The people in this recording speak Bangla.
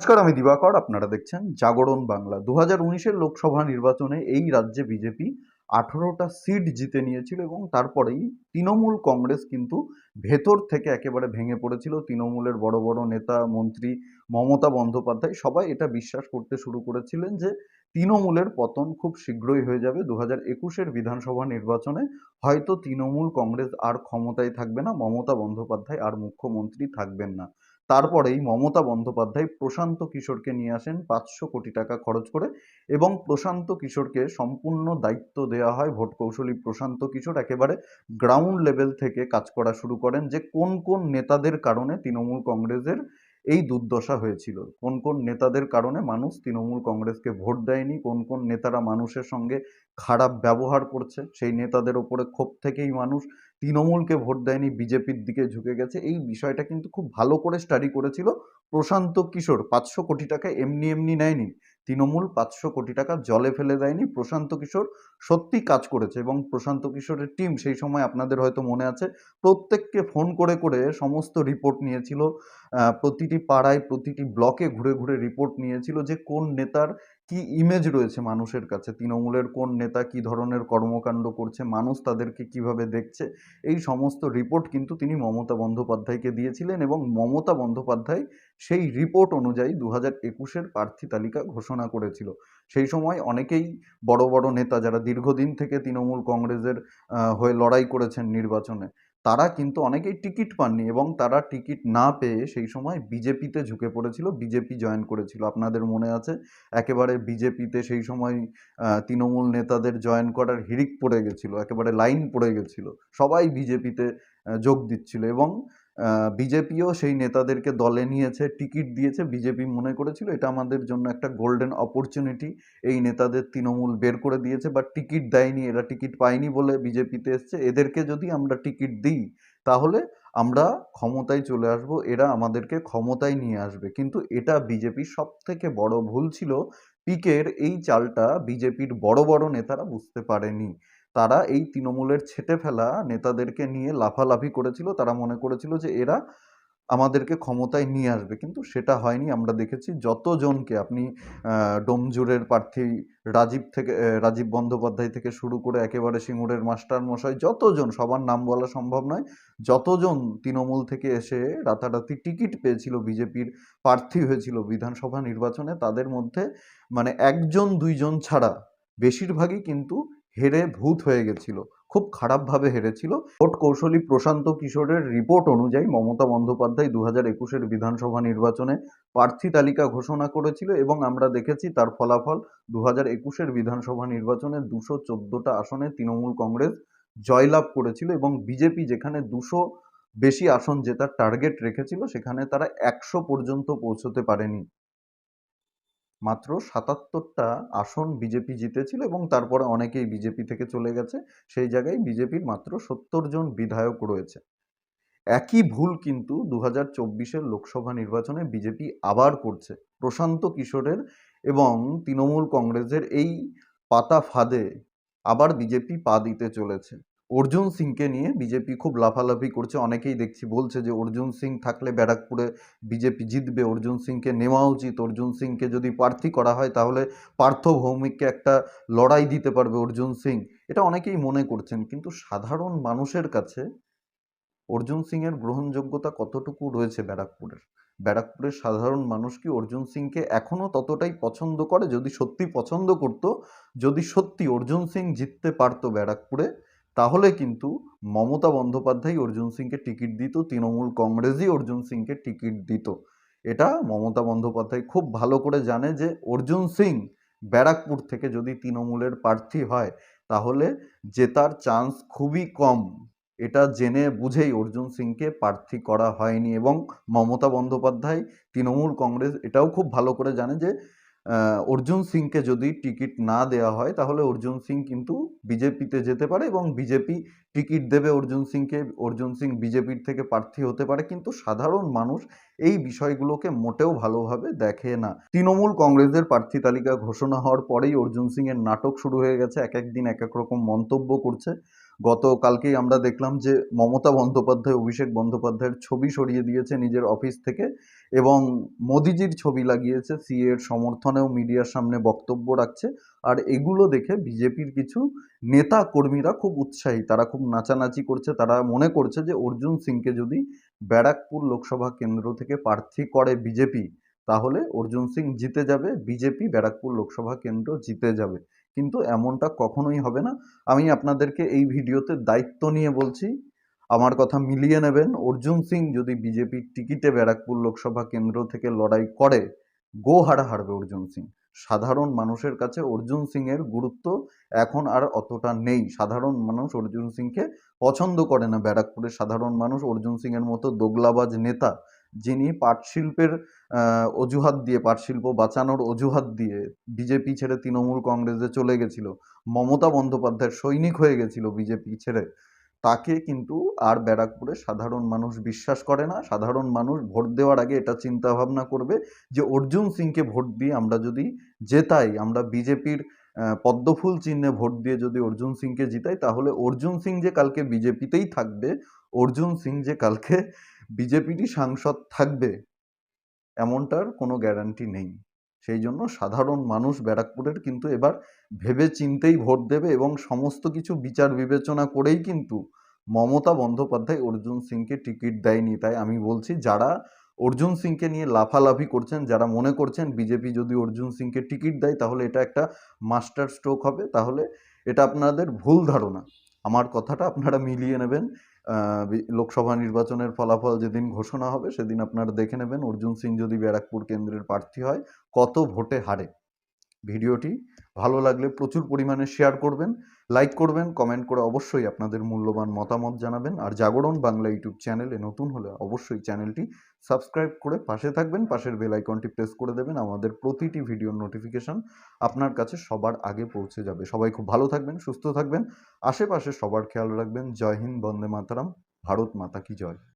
নমস্কার, আমি দিবাকর। আপনারা দেখছেন জাগরণ বাংলা। দু হাজার লোকসভা নির্বাচনে এই রাজ্যে বিজেপি আঠারোটা সিট জিতে নিয়েছিল এবং তারপরেই তৃণমূল কংগ্রেস কিন্তু ভেতর থেকে একেবারে ভেঙে পড়েছিল। তৃণমূলের বড় বড় নেতা, মন্ত্রী মমতা বন্দ্যোপাধ্যায় সবাই এটা বিশ্বাস করতে শুরু করেছিলেন যে তৃণমূলের পতন খুব শীঘ্রই হয়ে যাবে। দু হাজার একুশের বিধানসভা নির্বাচনে হয়তো তৃণমূল কংগ্রেস আর ক্ষমতায় থাকবে না, মমতা বন্দ্যোপাধ্যায় আর মুখ্যমন্ত্রী থাকবেন না। তারপরেই মমতা বন্দ্যোপাধ্যায় প্রশান্ত কিশোরকে নিয়ে আসেন পাঁচশো কোটি টাকা খরচ করে এবং প্রশান্ত কিশোরকে সম্পূর্ণ দায়িত্ব দেওয়া হয় ভোট কৌশলী প্রশান্ত কিশোর। একেবারে গ্রাউন্ড লেভেল থেকে কাজ করা শুরু করেন যে কোন কোন নেতাদের কারণে তৃণমূল কংগ্রেসের এই দুর্দশা হয়েছিল। কোন কোন নেতাদের কারণে মানুষ তৃণমূল কংগ্রেসকে ভোট দেয়নি? কোন কোন নেতারা মানুষের সঙ্গে খারাপ ব্যবহার করছে? সেই নেতাদের ওপরে ক্ষোভ থেকেই মানুষ তৃণমূলকে ভোট দেয়নি, বিজেপির দিকে ঝুঁকে গেছে। এই বিষয়টা কিন্তু খুব ভালো করে স্টাডি করেছিল প্রশান্ত কিশোর। পাঁচশো কোটি টাকা এমনি এমনি নেয়নি। তৃণমূল পাঁচশো কোটি টাকা জলে ফেলে দেয়নি। প্রশান্ত কিশোর সত্যি কাজ করেছে এবং প্রশান্ত কিশোরের টিম সেই সময় আপনাদের হয়তো মনে আছে, প্রত্যেককে ফোন করে করে সমস্ত রিপোর্ট নিয়েছিল। প্রতিটি পাড়ায়, প্রতিটি ব্লকে ঘুরে ঘুরে রিপোর্ট নিয়েছিল যে কোন নেতার কি ইমেজ রয়েছে মানুষের কাছে? তৃণমূলের কোন নেতা কি ধরনের কর্মকাণ্ড করছে? মানুষ তাদেরকে কীভাবে দেখছে? এই সমস্ত রিপোর্ট কিন্তু তিনি মমতা বন্দ্যোপাধ্যায়কে দিয়েছিলেন এবং মমতা বন্দ্যোপাধ্যায় সেই রিপোর্ট অনুযায়ী দু হাজার একুশের প্রার্থী তালিকা ঘোষণা করেছিল। সেই সময় অনেকেই বড় বড় নেতা যারা দীর্ঘদিন থেকে তৃণমূল কংগ্রেসের হয়ে লড়াই করেছেন নির্বাচনে তারা কিন্তু অনেকেই টিকিট পাননি এবং তারা টিকিট না পেয়ে সেই সময় বিজেপিতে ঝুঁকে পড়েছিল। বিজেপি জয়েন করেছিল। আপনাদের মনে আছে? একেবারে বিজেপিতে সেই সময় তৃণমূল নেতাদের জয়েন করার হিড়িক পড়ে গেছিল, একেবারে লাইন পড়ে গেছিল। সবাই বিজেপিতে যোগ দিচ্ছিল এবং বিজেপিও সেই নেতাদেরকে দলে নিয়েছে, টিকিট দিয়েছে। বিজেপি মনে করেছিল এটা আমাদের জন্য একটা গোল্ডেন অপরচুনিটি এই নেতাদের তৃণমূল বের করে দিয়েছে বা টিকিট দেয়নি। এরা টিকিট পায়নি বলে বিজেপিতে এসছে। এদেরকে যদি আমরা টিকিট দিই, তাহলে আমরা ক্ষমতায় চলে আসব, এরা আমাদেরকে ক্ষমতায় নিয়ে আসবে। কিন্তু এটা বিজেপির সব থেকে বড় ভুল ছিল, পিকের এই চালটা বিজেপির বড় বড় নেতারা বুঝতে পারেনি। তারা এই তৃণমূলের ছেটে ফেলা নেতাদেরকে নিয়ে লাফালাফি করেছিল। তারা মনে করেছিল যে এরা আমাদেরকে ক্ষমতায় নিয়ে আসবে। কিন্তু সেটা হয়নি। আমরা দেখেছি যতজনকে আপনি ডোমজুরের প্রার্থী রাজীব থেকে রাজীব বন্দ্যোপাধ্যায় থেকে শুরু করে একেবারে সিঙ্গুরের মাস্টার মশাই, যতজন, সবার নাম বলা সম্ভব নয়, যতজন তৃণমূল থেকে এসে রাতারাতি টিকিট পেয়েছিল, বিজেপির প্রার্থী হয়েছিল বিধানসভা নির্বাচনে, তাদের মধ্যে মানে একজন, দুইজন ছাড়া বেশিরভাগই কিন্তু হেরে ভূত হয়ে গেছিল, খুব খারাপভাবে হেরেছিল। ভোট কৌশলী প্রশান্ত কিশোরের রিপোর্ট অনুযায়ী মমতা বন্দ্যোপাধ্যায় দু হাজার একুশের বিধানসভা নির্বাচনে প্রার্থী তালিকা ঘোষণা করেছিল এবং আমরা দেখেছি তার ফলাফল দু হাজার একুশের বিধানসভা নির্বাচনে দুশো চোদ্দোটা আসনে তৃণমূল কংগ্রেস জয়লাভ করেছিল এবং বিজেপি যেখানে দুশো বেশি আসন জেতার টার্গেট রেখেছিল, সেখানে তারা একশো পর্যন্ত পৌঁছতে পারেনি। মাত্র সাতাত্তরটা আসন বিজেপি জিতেছিল এবং তারপরে অনেকেই বিজেপি থেকে চলে গেছে। সেই জায়গায় বিজেপির মাত্র সত্তর জন বিধায়ক রয়েছে। একই ভুল কিন্তু দু হাজার লোকসভা নির্বাচনে বিজেপি আবার করছে। প্রশান্ত কিশোরের এবং তৃণমূল কংগ্রেসের এই পাতা ফাঁদে আবার বিজেপি পা দিতে চলেছে। অর্জুন সিংকে নিয়ে বিজেপি খুব লাফালাফি করছে। অনেকেই দেখছি বলছে যে, অর্জুন সিং থাকলে ব্যারাকপুরে বিজেপি জিতবে। অর্জুন সিংকে নেওয়া উচিত। অর্জুন সিংকে যদি প্রার্থী করা হয়, তাহলে পার্থ ভৌমিককে একটা লড়াই দিতে পারবে অর্জুন সিং। এটা অনেকেই মনে করছেন। কিন্তু সাধারণ মানুষের কাছে অর্জুন সিংয়ের গ্রহণযোগ্যতা কতটুকু রয়েছে ব্যারাকপুরের? ব্যারাকপুরের সাধারণ মানুষ কি অর্জুন সিংকে এখনও ততটাই পছন্দ করে? যদি সত্যি পছন্দ করত, যদি সত্যি অর্জুন সিং জিততে পারতো ব্যারাকপুরে তাহলে কিন্তু মমতা বন্দ্যোপাধ্যায় অর্জুন সিংকে টিকিট দিত, তৃণমূল কংগ্রেসই অর্জুন সিংকে টিকিট দিত। এটা মমতা বন্দ্যোপাধ্যায় খুব ভালো করে জানে যে অর্জুন সিং ব্যারাকপুর থেকে যদি তৃণমূলের প্রার্থী হয়, তাহলে জেতার চান্স খুবই কম। এটা জেনে বুঝেই অর্জুন সিংকে প্রার্থী করা হয়নি এবং মমতা বন্দ্যোপাধ্যায় তৃণমূল কংগ্রেস এটাও খুব ভালো করে জানে যে অর্জুন সিংকে যদি টিকিট না দেওয়া হয়, তাহলে অর্জুন সিং কিন্তু বিজেপিতে যেতে পারে এবং বিজেপি টিকিট দেবে অর্জুন সিংকে। অর্জুন সিং বিজেপির থেকে প্রার্থী হতে পারে, কিন্তু সাধারণ মানুষ এই বিষয়গুলোকে মোটেও ভালোভাবে দেখে না। তৃণমূল কংগ্রেসের প্রার্থী তালিকা ঘোষণা হওয়ার পরেই অর্জুন সিং এর নাটক শুরু হয়ে গেছে। এক এক দিন এক এক রকম মন্তব্য করছে। গতকালকেই আমরা দেখলাম যে মমতা বন্দ্যোপাধ্যায়, অভিষেক বন্দ্যোপাধ্যায়ের ছবি সরিয়ে দিয়েছে নিজের অফিস থেকে এবং মোদিজির ছবি লাগিয়েছে। সিএ এর সমর্থনেও মিডিয়ার সামনে বক্তব্য রাখছে। আর এগুলো দেখে বিজেপির কিছু নেতা কর্মীরা খুব উৎসাহী। তারা খুব নাচানাচি করছে। তারা মনে করছে যে অর্জুন সিংকে যদি ব্যারাকপুর লোকসভা কেন্দ্র থেকে প্রার্থী করে বিজেপি, তাহলে অর্জুন সিং জিতে যাবে, বিজেপি ব্যারাকপুর লোকসভা কেন্দ্র জিতে যাবে। কিন্তু এমনটা কখনোই হবে না। আমি আপনাদেরকে এই ভিডিওতে দায়িত্ব নিয়ে বলছি, আমার কথা মিলিয়ে নেবেন। অর্জুন সিং যদি বিজেপির টিকিটে ব্যারাকপুর লোকসভা কেন্দ্র থেকে লড়াই করে, গো হারা হারবে অর্জুন সিং। সাধারণ মানুষের কাছে অর্জুন সিংয়ের গুরুত্ব এখন আর অতটা নেই। সাধারণ মানুষ অর্জুন সিংকে পছন্দ করে না। ব্যারাকপুরের সাধারণ মানুষ অর্জুন সিংয়ের মতো দোগলাবাজ নেতা যিনি পাট শিল্পের অজুহাত দিয়ে পাট শিল্প বাঁচানোর অজুহাত দিয়ে বিজেপি ছেড়ে তৃণমূল কংগ্রেসে চলে গেছিল, মমতা বন্দ্যোপাধ্যায়ের সৈনিক হয়ে গেছিল বিজেপি ছেড়ে, তাকে কিন্তু আর ব্যারাকপুরে সাধারণ মানুষ বিশ্বাস করে না। সাধারণ মানুষ ভোট দেওয়ার আগে এটা চিন্তা ভাবনা করবে যে অর্জুন সিংকে ভোট দিয়ে আমরা যদি জেতাই, আমরা বিজেপির পদ্মফুল চিহ্নে ভোট দিয়ে যদি অর্জুন সিংকে জিতাই, তাহলে অর্জুন সিং যে কালকে বিজেপিতেই থাকবে, অর্জুন সিং যে কালকে বিজেপিরই সাংসদ থাকবে, এমনটার কোনো গ্যারান্টি নেই। সেই জন্য সাধারণ মানুষ ব্যারাকপুরের কিন্তু এবার ভেবে চিন্তেই ভোট দেবে এবং সমস্ত কিছু বিচার বিবেচনা করেই কিন্তু মমতা বন্দ্যোপাধ্যায় অর্জুন সিংকে টিকিট দেয়নি। তাই আমি বলছি, যারা অর্জুন সিংকে নিয়ে লাফালাফি করছেন, যারা মনে করছেন বিজেপি যদি অর্জুন সিংকে টিকিট দেয়, তাহলে এটা একটা মাস্টার স্ট্রোক হবে, তাহলে এটা আপনাদের ভুল ধারণা। আমার কথাটা আপনারা মিলিয়ে নেবেন। লোকসভা নির্বাচনের ফলাফল যেদিন ঘোষণা হবে, সেদিন আপনারা দেখে নেবেন। অর্জুন সিং যদি ব্যারাকপুর কেন্দ্রের প্রার্থী হয়, কত ভোটে হারে? ভিডিওটি ভালো লাগলে প্রচুর পরিমাণে শেয়ার করবেন লাইক করবেন কমেন্ট করে অবশ্যই আপনাদের মূল্যবান মতামত জানাবেন। আর জাগরণ বাংলা ইউটিউব চ্যানেলে নতুন হলে অবশ্যই চ্যানেলটি সাবস্ক্রাইব করে পাশে থাকবেন, পাশের বেল আইকনটি প্রেস করে দেবেন, আমাদের প্রতিটি ভিডিওর নোটিফিকেশন আপনার কাছে সবার আগে পৌঁছে যাবে। সবাই খুব ভালো থাকবেন, সুস্থ থাকবেন, আশেপাশে সবার খেয়াল রাখবেন। জয় হিন্দ, বন্দে মাতারাম, ভারত মাতা কি জয়।